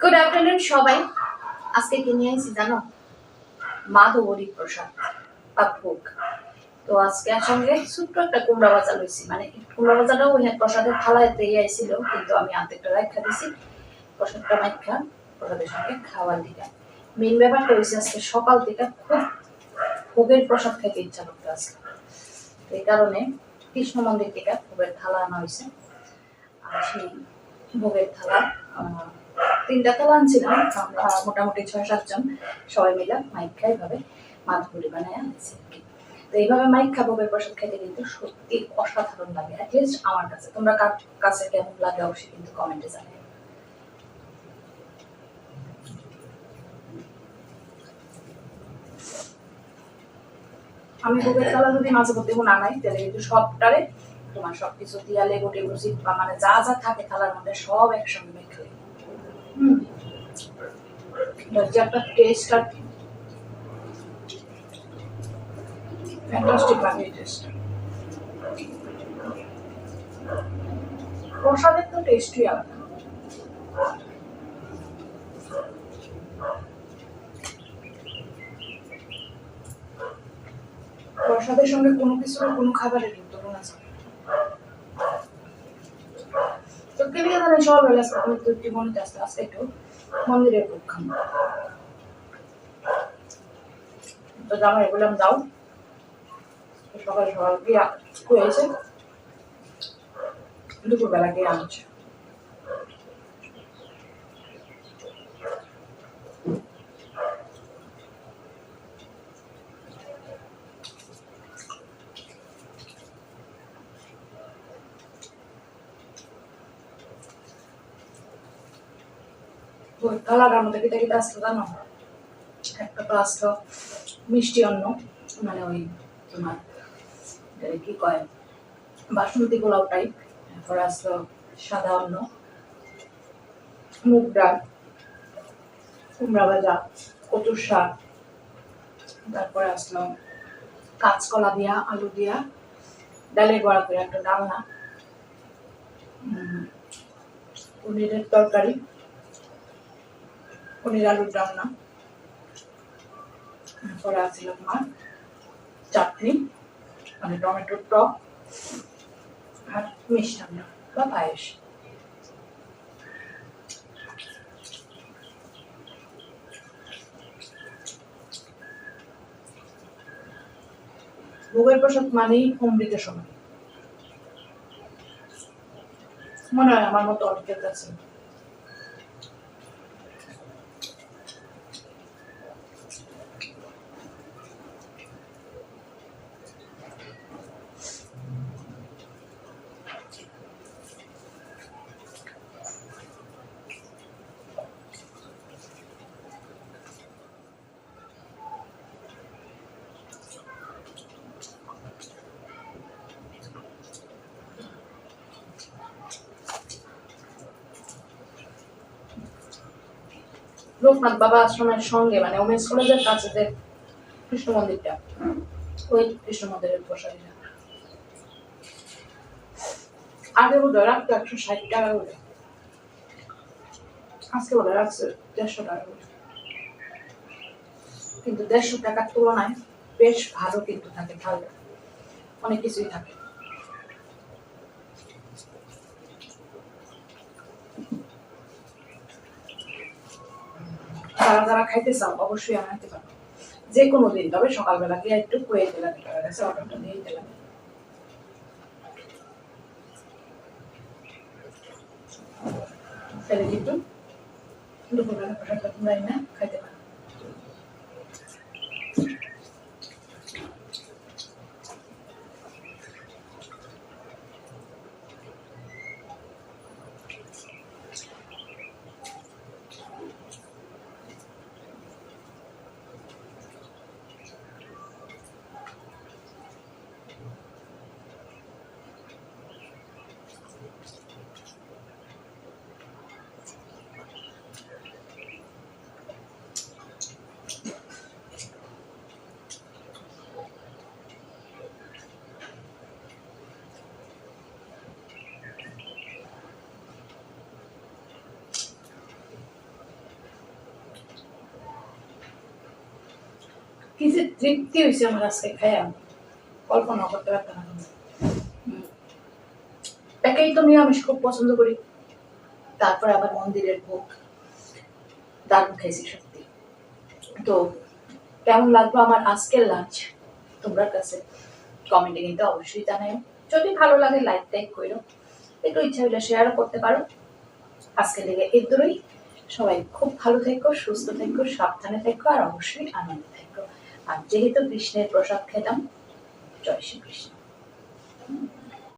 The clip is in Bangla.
গুড আফটারনুন সবাই। আজকে কি নিয়ে এসেছি জানো? মাধবরী প্রসাদ বা ভোগ। তো আজকে সঙ্গে ছোট্ট একটা কুমড়া বাজা লইছি। মানে কুমড়া বাজাটাও ওই প্রসাদের থালায় দিয়ে আইছিল, কিন্তু আমি আর্ধেকটা রাখা দিছি। প্রসাদটা মাইখা প্রসাদের সঙ্গে খাওয়ার দিকে। মেন ব্যাপারটা হয়েছে আজকে সকাল থেকে খুব ভোগের প্রসাদ খাইতে ইচ্ছা করতে আজকে। এই কারণে কৃষ্ণ মন্দির থেকে ভোগের থালা আনা হয়েছে আর সেই ভোগের থালা তিনটা আনছিলাম আমরা মোটামুটি ছয় সাতজন সবাই মিলে মাইক খাই ভাবে মাধুরী বানায় তো এইভাবে মাইক খাব প্রসাদ খেতে কিন্তু সত্যি অসাধারণ লাগে। অ্যাটলিস্ট আমার কাছে। তোমরা কাছে কেমন লাগে অবশ্যই কিন্তু কমেন্টে জানাই আমি ভোগের থালা যদি মাঝে মধ্যে না নাই তাহলে কিন্তু সবটারে তোমার সবকিছু দিয়া লেবু টেবু বা মানে যা যা থাকে থালার মধ্যে সব একসঙ্গে মেখে একটা টেস্ট আর ফ্যান্টাস্টিক লাগে টেস্ট প্রসাদের তো টেস্টই আলাদা। প্রসাদের সঙ্গে কোনো কিছু কোনো খাবারের কোনো আছে? তো কেমন জানি তো একটু মনে আসতে একটু মন্দিরের খাব তো জামাই বললাম দাও। সকাল সকাল গিয়ে হয়েছে দুপুরবেলা গিয়ে আনছে কালারটার মধ্যে কিতা কিতা আসতো জানো? একটা তো আসতো মিষ্টি অন্ন মানে ওই তোমার কি কয়? বাসন্তী পোলাও টাইপ তারপরে আসতো সাদা অন্ন, মুগ ডাল, কুমড়া ভাজা, কচুর শাক, তারপরে আসলো কাঁচকলা দিয়া, আলু দিয়া, ডালের বড়া করে একটা ডালনা পনিরের তরকারি। পনির আলুর রান্না। তারপরে আছিল তোমার চাটনি মানে টমেটোর টক আর মিষ্টান্ন বা পায়েস। ভোগের প্রসাদ মানেই অমৃত সময়। মনে হয় আমার মতো অনেকের কাছে। লোকনাথ বাবা আশ্রমের সঙ্গে মানে ওমেন্স কলেজের কাছে যে কৃষ্ণ মন্দিরটা, ওই কৃষ্ণ মন্দিরের প্রসারীরা আগে বোধ হয় রাখতো একশো ষাট টাকা করে। আজকে বোধ হয় রাখছে দেড়শো টাকা করে। কিন্তু দেড়শো টাকার তুলনায় বেশ ভালো কিন্তু থাকে, ভালো। অনেক কিছুই থাকে। যারা যারা খাইতে চাও, অবশ্যই আনাইতে পারো। যে কোনো দিন, তবে সকালবেলা গিয়ে একটু কুয়ে দিলাম গেছে অর্ডারটা দিয়ে দিলাম তাহলে কিন্তু দুপুরবেলা প্রসাদটা তোমরা এনে খাইতে পারো। কি যে তৃপ্তি হয়েছে আমার আজকে আমি কল্পনা করতে পারতাম না। একেই তো নিরামিষ খুব পছন্দ করি। তারপরে আবার মন্দিরের ভোগ। দারুণ খাইছি সত্যি। তো কেমন লাগল আমার আজকের লাঞ্চ তোমরা কাছে কমেন্টে কিন্তু অবশ্যই জানাও যদি ভালো লাগে লাইক টাইক করো। একটু ইচ্ছা হলে শেয়ারও করতে পারো। আজকে লেগে এর দূরই সবাই খুব ভালো থেকো, সুস্থ থেকো, সাবধানে থেকো, আর অবশ্যই আনন্দে থেকো। আর যেহেতু কৃষ্ণের প্রসাদ খেতাম জয় শ্রী কৃষ্ণ